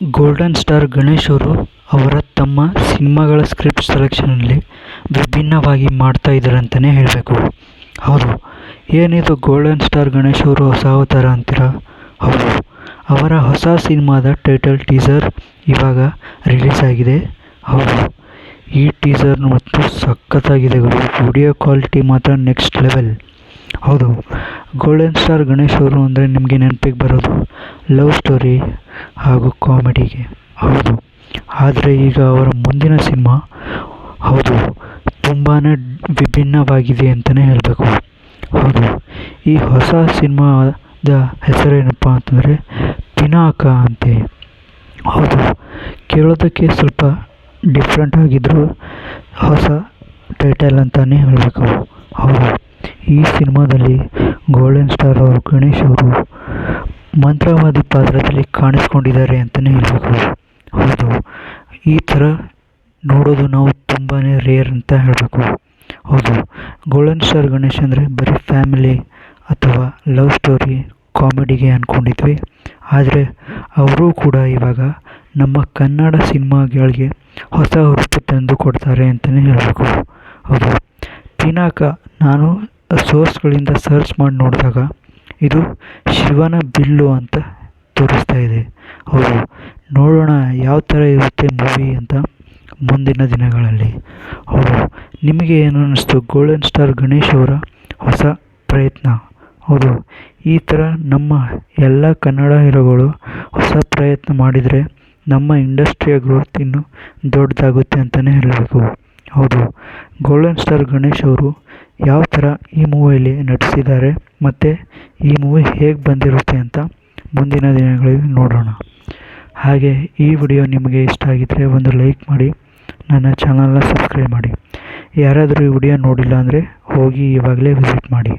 Golden star Ganesh ಅವರು ಅವರ ತಮ್ಮ ಸಿನಿಮಾಗಳ ಸ್ಕ್ರಿಪ್ಟ್ ಸೆಲೆಕ್ಷನಲ್ಲಿ ವಿಭಿನ್ನವಾಗಿ ಮಾಡ್ತಾ ಇದ್ದಾರೆ ಅಂತಲೇ ಹೇಳಬೇಕು. ಹೌದು, ಏನಿದು ಗೋಲ್ಡನ್ ಸ್ಟಾರ್ ಗಣೇಶ್ ಅವರು ಹೊಸ ಅವತಾರ ಅಂತೀರಾ? ಹೌದು, ಅವರ ಹೊಸ ಸಿನಿಮಾದ ಟೈಟಲ್ ಟೀಸರ್ ಇವಾಗ ರಿಲೀಸ್ ಆಗಿದೆ. ಹೌದು, ಈ ಟೀಸರ್ ಮತ್ತು ಸಖತ್ತಾಗಿದೆ ವಿಡಿಯೋ ಕ್ವಾಲಿಟಿ ಮಾತ್ರ ನೆಕ್ಸ್ಟ್ ಲೆವೆಲ್ ಹೌದು, ಗೋಲ್ಡನ್ ಸ್ಟಾರ್ ಗಣೇಶ್ ಅವರು ಅಂದರೆ ನಿಮಗೆ ನೆನಪಿಗೆ ಬರೋದು ಲವ್ ಸ್ಟೋರಿ ಹಾಗೂ ಕಾಮಿಡಿಗೆ. ಹೌದು. ಆದರೆ ಈಗ ಅವರ ಮುಂದಿನ ಸಿನಿಮಾ, ಹೌದು ತುಂಬಾ ವಿಭಿನ್ನವಾಗಿದೆ ಅಂತಲೇ ಹೇಳಬೇಕು. ಹೌದು. ಈ ಹೊಸ ಸಿನಿಮಾದ ಹೆಸರೇನಪ್ಪ ಅಂತಂದರೆ ಪಿನಾಕ ಅಂತೆ. ಹೌದು. ಕೇಳೋದಕ್ಕೆ ಸ್ವಲ್ಪ ಡಿಫ್ರೆಂಟ್ ಆಗಿದ್ದರೂ ಹೊಸ ಟೈಟಲ್ ಅಂತಲೇ ಹೇಳಬೇಕು. ಹೌದು. ಈ ಸಿನಿಮಾದಲ್ಲಿ ಗೋಲ್ಡನ್ ಸ್ಟಾರ್ ಅವರು, ಗಣೇಶ್ ಅವರು ಮಂತ್ರವಾದಿ ಪಾತ್ರದಲ್ಲಿ ಕಾಣಿಸ್ಕೊಂಡಿದ್ದಾರೆ ಅಂತಲೇ ಹೇಳಬೇಕು. ಹೌದು, ಈ ಥರ ನೋಡೋದು ನಾವು ತುಂಬಾ ರೇರ್ ಅಂತ ಹೇಳಬೇಕು. ಹೌದು, ಗೋಲ್ಡನ್ ಸ್ಟಾರ್ ಗಣೇಶ್ ಅಂದರೆ ಬರೀ ಫ್ಯಾಮಿಲಿ ಅಥವಾ ಲವ್ ಸ್ಟೋರಿ, ಕಾಮಿಡಿಗೆ ಅಂದ್ಕೊಂಡಿದ್ವಿ ಆದರೆ ಅವರು ಕೂಡ ಇವಾಗ ನಮ್ಮ ಕನ್ನಡ ಸಿನಿಮಾಗಳಿಗೆ ಹೊಸ ಹುರುಪು ತಂದು ಕೊಡ್ತಾರೆ ಅಂತಲೇ ಹೇಳಬೇಕು. ಹೌದು ಪಿನಾಕ ನಾನು ಸೋರ್ಸ್ಗಳಿಂದ ಸರ್ಚ್ ಮಾಡಿ ನೋಡಿದಾಗ ಇದು ಶಿವನ ಬಿಲ್ಲು ಅಂತ ತೋರಿಸ್ತಾ ಇದೆ. ಹೌದು, ನೋಡೋಣ ಯಾವ ಥರ ಇರುತ್ತೆ ಮೂವಿ ಅಂತ ಮುಂದಿನ ದಿನಗಳಲ್ಲಿ. ಹೌದು, ನಿಮಗೆ ಏನು ಅನ್ನಿಸ್ತು? ಗೋಲ್ಡನ್ ಸ್ಟಾರ್ ಗಣೇಶ್ ಅವರ ಹೊಸ ಪ್ರಯತ್ನ. ಹೌದು, ಈ ಥರ ನಮ್ಮ ಎಲ್ಲ ಕನ್ನಡ ಹೀರೋಗಳು ಹೊಸ ಪ್ರಯತ್ನ ಮಾಡಿದರೆ ನಮ್ಮ ಇಂಡಸ್ಟ್ರಿಯ ಗ್ರೋತ್ ಇನ್ನೂ ದೊಡ್ಡದಾಗುತ್ತೆ ಅಂತಲೇ ಹೇಳಬೇಕು. ಹೌದು ಗೋಲ್ಡನ್ ಸ್ಟಾರ್ ಗಣೇಶ್ ಅವರು ಯಾವ ಥರ ಈ ಮೂವಿಯಲ್ಲಿ ನಟಿಸಿದ್ದಾರೆ ಮತ್ತು ಈ ಮೂವಿ ಹೇಗೆ ಬಂದಿರುತ್ತೆ ಅಂತ ಮುಂದಿನ ದಿನಗಳಲ್ಲಿ ನೋಡೋಣ. ಹಾಗೆ ಈ ವಿಡಿಯೋ ನಿಮಗೆ ಇಷ್ಟ ಆಗಿದ್ದರೆ ಒಂದು ಲೈಕ್ ಮಾಡಿ, ನನ್ನ ಚಾನಲ್ನ ಸಬ್ಸ್ಕ್ರೈಬ್ ಮಾಡಿ. ಯಾರಾದರೂ ಈ ವಿಡಿಯೋ ನೋಡಿಲ್ಲ ಅಂದರೆ ಹೋಗಿ ಇವಾಗಲೇ ವಿಸಿಟ್ ಮಾಡಿ.